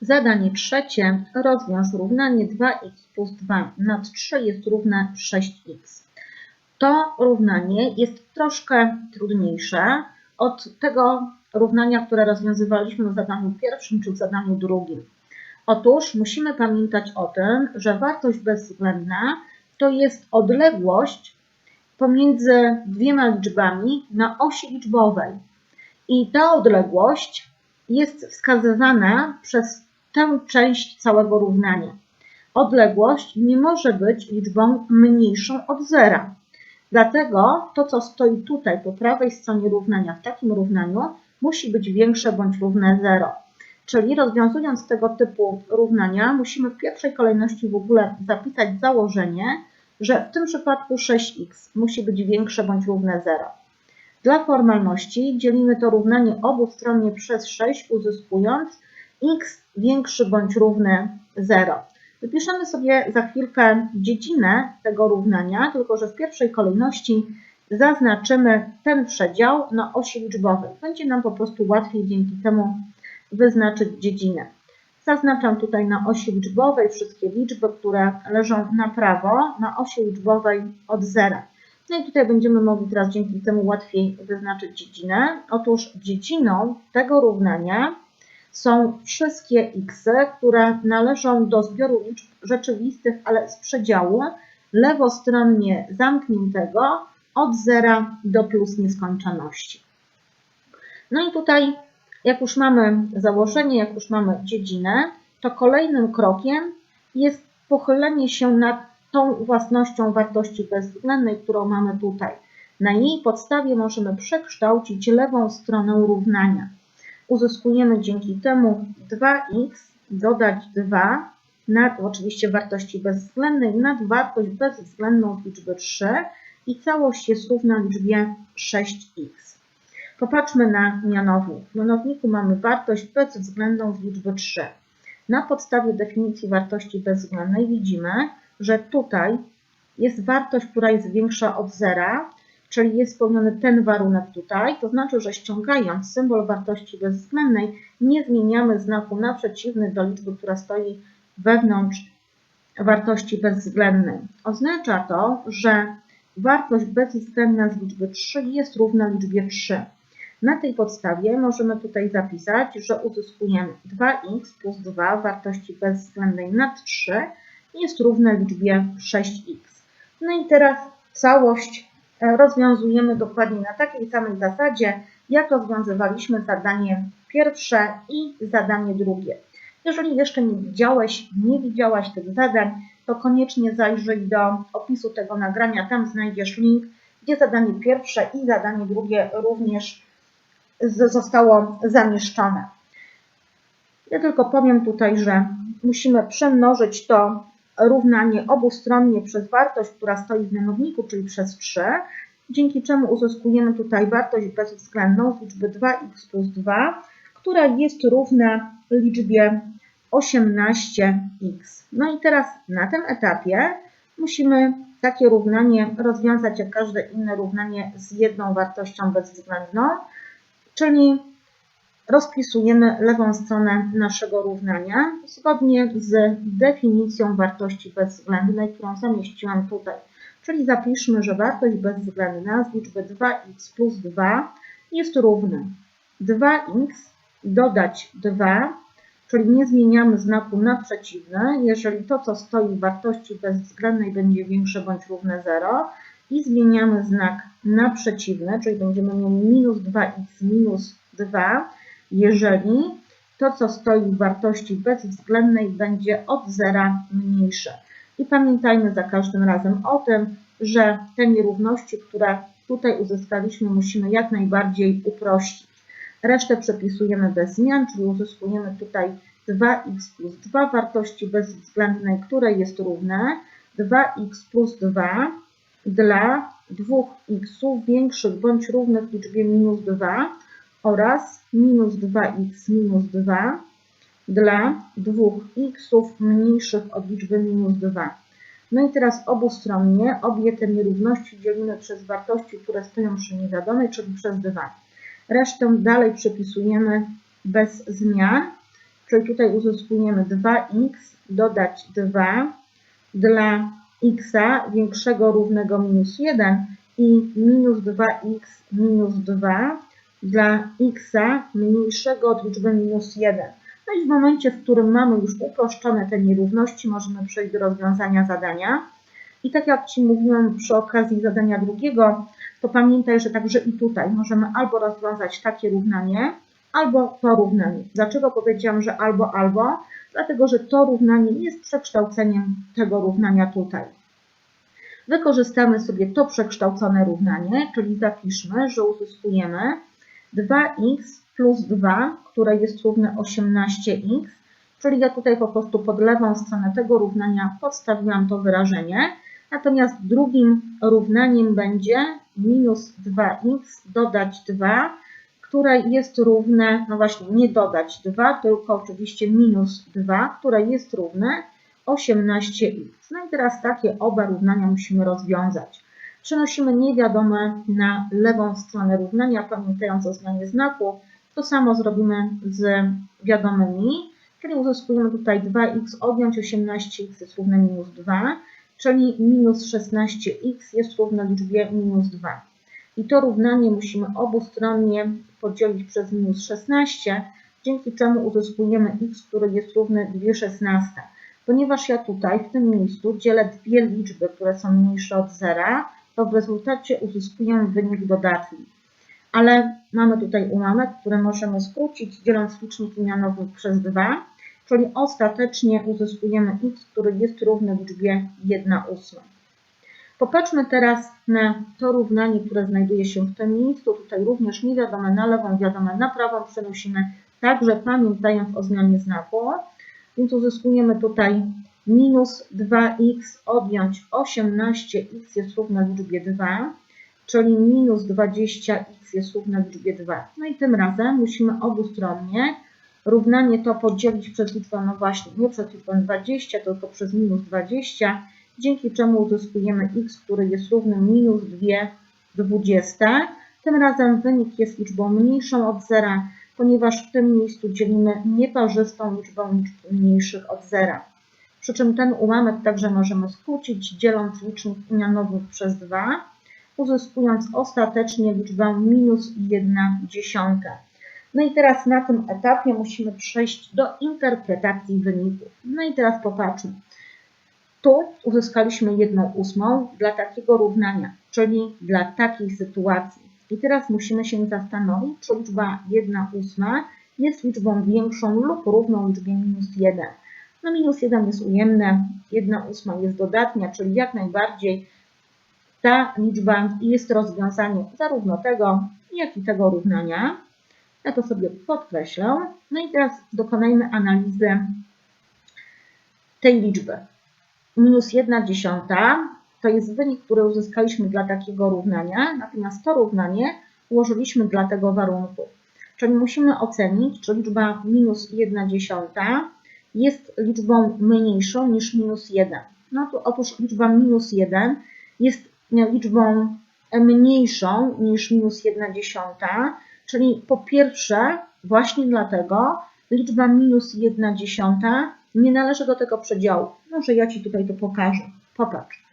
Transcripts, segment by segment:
Zadanie trzecie. Rozwiąż równanie 2x plus 2 nad 3 jest równe 6x. To równanie jest troszkę trudniejsze od tego równania, które rozwiązywaliśmy w zadaniu pierwszym czy w zadaniu drugim. Otóż musimy pamiętać o tym, że wartość bezwzględna to jest odległość pomiędzy dwiema liczbami na osi liczbowej. I ta odległość jest wskazywana przez tę część całego równania. Odległość nie może być liczbą mniejszą od zera. Dlatego to, co stoi tutaj po prawej stronie równania, w takim równaniu, musi być większe bądź równe 0. Czyli rozwiązując tego typu równania, musimy w pierwszej kolejności w ogóle zapisać założenie, że w tym przypadku 6x musi być większe bądź równe 0. Dla formalności dzielimy to równanie obustronnie przez 6, uzyskując x większy bądź równy 0. Wypiszemy sobie za chwilkę dziedzinę tego równania, tylko że w pierwszej kolejności zaznaczymy ten przedział na osi liczbowej. Będzie nam po prostu łatwiej dzięki temu wyznaczyć dziedzinę. Zaznaczam tutaj na osi liczbowej wszystkie liczby, które leżą na prawo, na osi liczbowej od zera. No i tutaj będziemy mogli teraz dzięki temu łatwiej wyznaczyć dziedzinę. Otóż dziedziną tego równania są wszystkie x, które należą do zbioru liczb rzeczywistych, ale z przedziału lewostronnie zamkniętego od zera do plus nieskończoności. No i tutaj, jak już mamy założenie, jak już mamy dziedzinę, to kolejnym krokiem jest pochylenie się nad tą własnością wartości bezwzględnej, którą mamy tutaj. Na jej podstawie możemy przekształcić lewą stronę równania. Uzyskujemy dzięki temu 2x dodać 2 nad oczywiście wartości bezwzględnej nad wartość bezwzględną liczby 3 i całość jest równa liczbie 6x. Popatrzmy na mianownik. W mianowniku mamy wartość bezwzględną z liczby 3. Na podstawie definicji wartości bezwzględnej widzimy, że tutaj jest wartość, która jest większa od zera, czyli jest spełniony ten warunek tutaj, to znaczy, że ściągając symbol wartości bezwzględnej nie zmieniamy znaku na przeciwny do liczby, która stoi wewnątrz wartości bezwzględnej. Oznacza to, że wartość bezwzględna z liczby 3 jest równa liczbie 3. Na tej podstawie możemy tutaj zapisać, że uzyskujemy 2x plus 2 wartości bezwzględnej nad 3 jest równa liczbie 6x. No i teraz całość rozwiązujemy dokładnie na takiej samej zasadzie, jak rozwiązywaliśmy zadanie pierwsze i zadanie drugie. Jeżeli jeszcze nie widziałeś, nie widziałaś tych zadań, to koniecznie zajrzyj do opisu tego nagrania. Tam znajdziesz link, gdzie zadanie pierwsze i zadanie drugie również zostało zamieszczone. Ja tylko powiem tutaj, że musimy przemnożyć to równanie obustronnie przez wartość, która stoi w mianowniku, czyli przez 3, dzięki czemu uzyskujemy tutaj wartość bezwzględną z liczby 2x plus 2, która jest równa liczbie 18x. No i teraz na tym etapie musimy takie równanie rozwiązać jak każde inne równanie z jedną wartością bezwzględną, czyli rozpisujemy lewą stronę naszego równania zgodnie z definicją wartości bezwzględnej, którą zamieściłam tutaj. Czyli zapiszmy, że wartość bezwzględna z liczby 2x plus 2 jest równa 2x dodać 2, czyli nie zmieniamy znaku na przeciwny, jeżeli to, co stoi w wartości bezwzględnej będzie większe bądź równe 0 i zmieniamy znak na przeciwny, czyli będziemy mieli minus 2x minus 2, jeżeli to, co stoi w wartości bezwzględnej będzie od zera mniejsze. I pamiętajmy za każdym razem o tym, że te nierówności, które tutaj uzyskaliśmy, musimy jak najbardziej uprościć. Resztę przepisujemy bez zmian, czyli uzyskujemy tutaj 2x plus 2 wartości bezwzględnej, które jest równe 2x plus 2 dla 2x większych bądź równych liczbie minus 2 oraz minus 2x minus 2 dla 2x mniejszych od liczby minus 2. No i teraz obustronnie obie te nierówności dzielimy przez wartości, które stoją przy niewiadomej, czyli przez 2. Resztę dalej przepisujemy bez zmian, czyli tutaj uzyskujemy 2x dodać 2 dla x większego równego minus 1 i minus 2x minus 2 dla x mniejszego od liczby minus 1. No i w momencie, w którym mamy już uproszczone te nierówności, możemy przejść do rozwiązania zadania. I tak jak Ci mówiłam przy okazji zadania drugiego, to pamiętaj, że także i tutaj możemy albo rozwiązać takie równanie, albo to równanie. Dlaczego powiedziałam, że albo, albo? Dlatego, że to równanie jest przekształceniem tego równania tutaj. Wykorzystamy sobie to przekształcone równanie, czyli zapiszmy, że uzyskujemy 2x plus 2, które jest równe 18x, czyli ja tutaj po prostu pod lewą stronę tego równania podstawiłam to wyrażenie, natomiast drugim równaniem będzie minus 2x dodać 2, które jest równe, no właśnie nie dodać 2, tylko oczywiście minus 2, które jest równe 18x. No i teraz takie oba równania musimy rozwiązać. Przenosimy niewiadome na lewą stronę równania, pamiętając o zmianie znaku. To samo zrobimy z wiadomymi, czyli uzyskujemy tutaj 2x odjąć 18x jest równe minus 2, czyli minus 16x jest równe liczbie minus 2. I to równanie musimy obustronnie podzielić przez minus 16, dzięki czemu uzyskujemy x, który jest równy 2 szesnaste. Ponieważ ja tutaj w tym miejscu dzielę dwie liczby, które są mniejsze od zera, to w rezultacie uzyskujemy wynik dodatni. Ale mamy tutaj ułamek, który możemy skrócić, dzieląc licznik mianownik przez 2, czyli ostatecznie uzyskujemy x, który jest równy liczbie 1 ósma. Popatrzmy teraz na to równanie, które znajduje się w tym miejscu. Tutaj również niewiadome na lewą, wiadome na prawą przenosimy, także pamiętając o zmianie znaku. Więc uzyskujemy tutaj minus 2x odjąć 18x jest równe liczbie 2, czyli minus 20x jest równe liczbie 2. No i tym razem musimy obustronnie równanie to podzielić przez liczbę, no właśnie, nie przez liczbę 20, tylko przez minus 20, dzięki czemu uzyskujemy x, który jest równy minus 2 20. Tym razem wynik jest liczbą mniejszą od zera, ponieważ w tym miejscu dzielimy nieparzystą liczbą liczb mniejszych od zera. Przy czym ten ułamek także możemy skrócić, dzieląc licznik mianownik przez 2, uzyskując ostatecznie liczbę minus 1 dziesiąta. No i teraz na tym etapie musimy przejść do interpretacji wyników. No i teraz popatrzmy. Tu uzyskaliśmy 1 ósmą dla takiego równania, czyli dla takiej sytuacji. I teraz musimy się zastanowić, czy liczba 1 ósma jest liczbą większą lub równą liczbie minus 1. No minus 1 jest ujemne, 1 ósma jest dodatnia, czyli jak najbardziej ta liczba jest rozwiązaniem zarówno tego, jak i tego równania. Ja to sobie podkreślę. No i teraz dokonajmy analizy tej liczby. Minus 1 dziesiąta to jest wynik, który uzyskaliśmy dla takiego równania, natomiast to równanie ułożyliśmy dla tego warunku. Czyli musimy ocenić, czy liczba minus 1 dziesiąta jest liczbą mniejszą niż minus 1. No to otóż liczba minus 1 jest liczbą mniejszą niż minus 1 dziesiąta, czyli po pierwsze właśnie dlatego liczba minus 1 dziesiąta nie należy do tego przedziału. Może ja Ci tutaj to pokażę. Popatrz.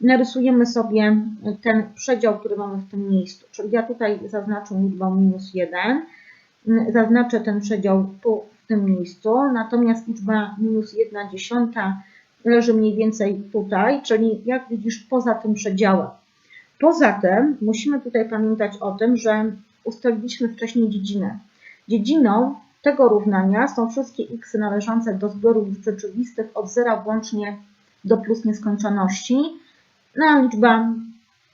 Narysujemy sobie ten przedział, który mamy w tym miejscu. Czyli ja tutaj zaznaczę liczbę minus 1, zaznaczę ten przedział tu w tym miejscu, natomiast liczba minus 1 dziesiąta leży mniej więcej tutaj, czyli jak widzisz poza tym przedziałem. Poza tym musimy tutaj pamiętać o tym, że ustaliliśmy wcześniej dziedzinę. Dziedziną tego równania są wszystkie x należące do liczb rzeczywistych od zera włącznie do plus nieskończoności, no a liczba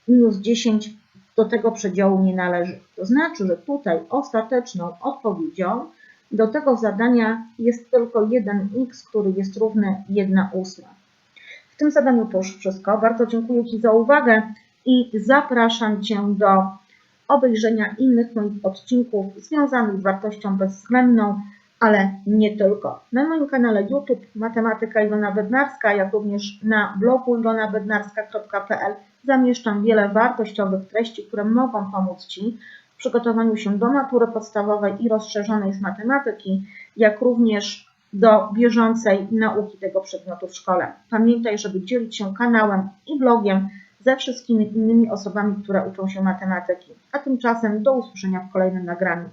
minus 10 do tego przedziału nie należy. To znaczy, że tutaj ostateczną odpowiedzią do tego zadania jest tylko 1x, który jest równy 1 ósma. W tym zadaniu to już wszystko. Bardzo dziękuję Ci za uwagę i zapraszam Cię do obejrzenia innych moich odcinków związanych z wartością bezwzględną, ale nie tylko. Na moim kanale YouTube Matematyka Ilona Bednarska, jak również na blogu ilonabednarska.pl zamieszczam wiele wartościowych treści, które mogą pomóc Ci przygotowaniu się do matury podstawowej i rozszerzonej z matematyki, jak również do bieżącej nauki tego przedmiotu w szkole. Pamiętaj, żeby dzielić się kanałem i blogiem ze wszystkimi innymi osobami, które uczą się matematyki. A tymczasem do usłyszenia w kolejnym nagraniu.